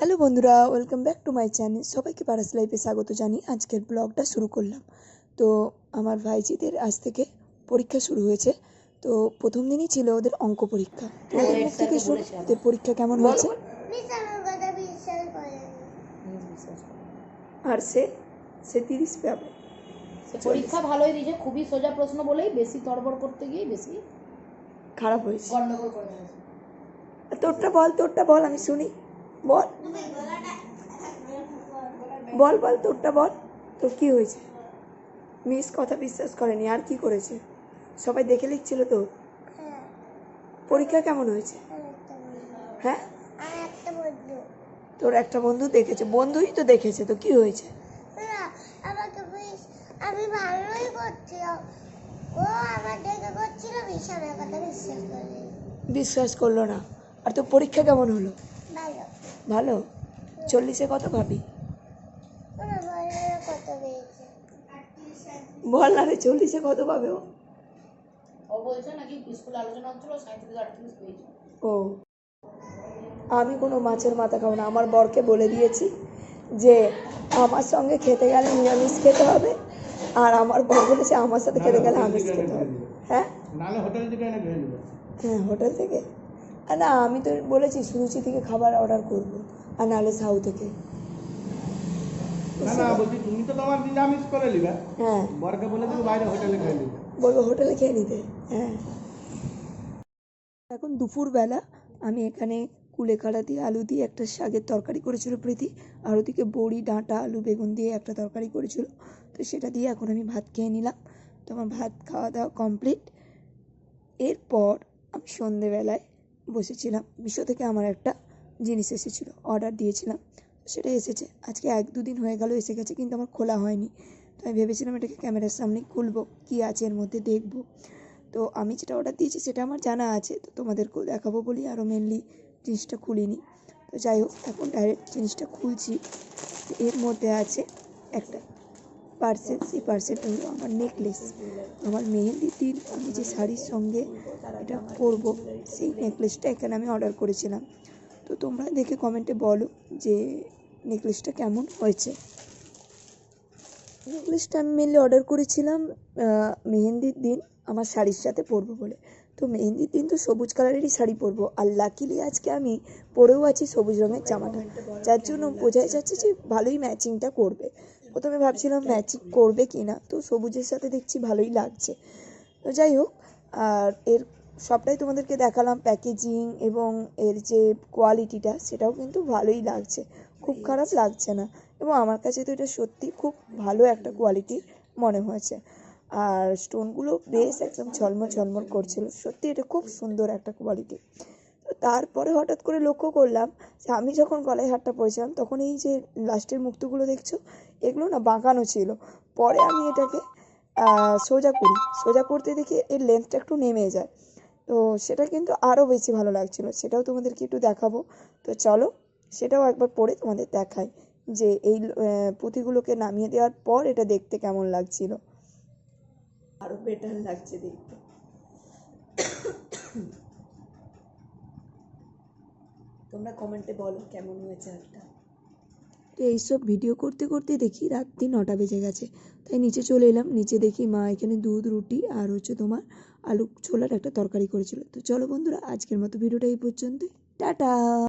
Hello বন্ধুরা welcome back to my channel. সবাইকে পারাস লাইফে স্বাগত জানি আজকের ব্লগটা শুরু করলাম। তো আমার ভাইজিদের আজ থেকে পরীক্ষা শুরু হয়েছে। তো প্রথম দিনই ছিল ওদের অঙ্ক পরীক্ষা। তো ওদের মুখ থেকে শুনি ওদের পরীক্ষা কেমন হয়েছে? আর সে সে তিরিশ পাবে। পরীক্ষা ভালোই দিয়েছে খুবই সোজা প্রশ্ন বলেই বেশি তড়বড় করতে গিয়ে বেশি খারাপ হয়েছে। তোরটা বল তোরটা বল আমি শুনি। বল। বল বল, তোরটা বল। তোর কি হয়েছে? মিস কথা বিশ্বাস করেনি, আর কি করেছে? সবাই দেখে লিখছিল তো? পরীক্ষা কেমন হয়েছে? হ্যাঁ? তোর একটা বন্ধু দেখেছে, বন্ধুই তো দেখেছে, তো কি হয়েছে? আমি ভালোই করছিলাম ও বিশ্বাস করল না। আর তোর পরীক্ষা কেমন হলো? ভালো? চল্লিশে কত ভাবি? ওরা বলে কত পেয়েছে বল না রে চল্লিশে কত পাবে ও? ও বলছে নাকি স্কুলে আলোচনা হচ্ছিল সাঁত্রিশ আটত্রিশ পেয়েছে। ও। আমি কোনো মাছের মাথা খাব না আমার বরকে বলে দিয়েছি যে আমার সঙ্গে খেতে গেলে নিরামিষ খেতে হবে আর আমার বর বলেছে আমার সাথে খেতে গেলে আমিষ খেতে হবে। হ্যাঁ? হ্যাঁ হোটেল থেকে? না আমি তো বলেছি সুরুচি থেকে খাবার অর্ডার করব আর নাহলে সাউ থেকে। নিরামিষ হ্যাঁ। হোটেলে খেয়ে নিবে। বলব হোটেলে খেয়ে নিতে হ্যাঁ। এখন দুপুরবেলা আমি এখানে কুলেখাড়া দিয়ে আলু দিয়ে একটা শাকের তরকারি করেছিল প্রীতি আর ওদিকে বড়ি ডাঁটা আলু বেগুন দিয়ে একটা তরকারি করেছিল। তো সেটা দিয়ে এখন আমি ভাত খেয়ে নিলাম। তো আমার ভাত খাওয়া দাওয়া কমপ্লিট। এরপর আমি সন্ধেবেলায় বসেছিলাম। মিশো থেকে আমার একটা জিনিস এসেছিল অর্ডার দিয়েছিলাম। সেটা এসেছে। আজকে এক দুদিন হয়ে গেল, এসে গেছে, কিন্তু আমার খোলা হয়নি। তো আমি ভেবেছিলাম এটাকে ক্যামেরার সামনে খুলবো, কী আছে এর মধ্যে দেখব। তো আমি যেটা অর্ডার দিয়েছি, সেটা আমার জানা আছে। তো তোমাদেরকেও দেখাবো বলি, আরও মেনলি জিনিসটা খুলিনি। তো যাই হোক, এখন ডাইরেক্ট জিনিসটা খুলছি। এর মধ্যে আছে একটা পার্সেল, সেই পার্সেলটা হলো আমার নেকলেস আমার মেহেন্দির দিন আমি যে শাড়ির সঙ্গে এটা পরবো, সেই নেকলেসটা এখানে আমি অর্ডার করেছিলাম। তো তোমরা দেখে কমেন্টে বলো যে নেকলেসটা কেমন হয়েছে। নেকলেসটা আমি মেনলি অর্ডার করেছিলাম মেহেন্দির দিন আমার শাড়ির সাথে পরবো বলে। তো মেহেন্দির দিন তো সবুজ কালারেরই শাড়ি পরবো আর লাকিলি আজকে আমি পরেও আছি সবুজ রঙের জামাটা। যার জন্য বোঝাই যাচ্ছে যে ভালোই ম্যাচিংটা করবে। প্রথমে ভাবছিলাম ম্যাচিং করবে কি না তো সবুজের সাথে দেখছি ভালোই লাগছে। তো যাই হোক আর এর সবটাই তোমাদেরকে দেখালাম প্যাকেজিং এবং এর যে কোয়ালিটিটা সেটাও কিন্তু ভালোই লাগছে। খুব খারাপ লাগছে না এবং আমার কাছে তো এটা সত্যি খুব ভালো একটা কোয়ালিটি মনে হয়েছে। আর স্টোনগুলো বেশ একদম ঝলমল ঝলমল করছিল সত্যি এটা খুব সুন্দর একটা কোয়ালিটি তো তারপরে হঠাৎ করে লক্ষ্য করলাম আমি যখন গলায় হারটা পরেছিলাম, তখন এই যে লাস্টের মুক্তগুলো দেখছ, এগুলো না বাঁকানো ছিল। পরে আমি এটাকে সোজা করি। সোজা করতে দেখি এর লেন্থটা একটু নেমে যায়। তো সেটা কিন্তু আরও বেশি ভালো লাগছিল। সেটাও তোমাদেরকে একটু দেখাবো। তো চলো, সেটাও একবার পরে তোমাদের দেখাই যে এই পুঁথিগুলোকে নামিয়ে দেওয়ার পর এটা দেখতে কেমন লাগছিল। আরও বেটার লাগছে দেখতে। তোমরা কমেন্টে বলো কেমন হয়েছে একটা তো এইসব ভিডিও করতে করতে দেখি রাত্রি নটা বেজে গেছে। তাই নিচে চলে এলাম। নিচে দেখি মা এখানে দুধ, রুটি আর হচ্ছে তোমার আলু ছোলার একটা তরকারি করেছিল। তো চলো বন্ধুরা, আজকের মতো ভিডিওটা এই পর্যন্তই। টাটা!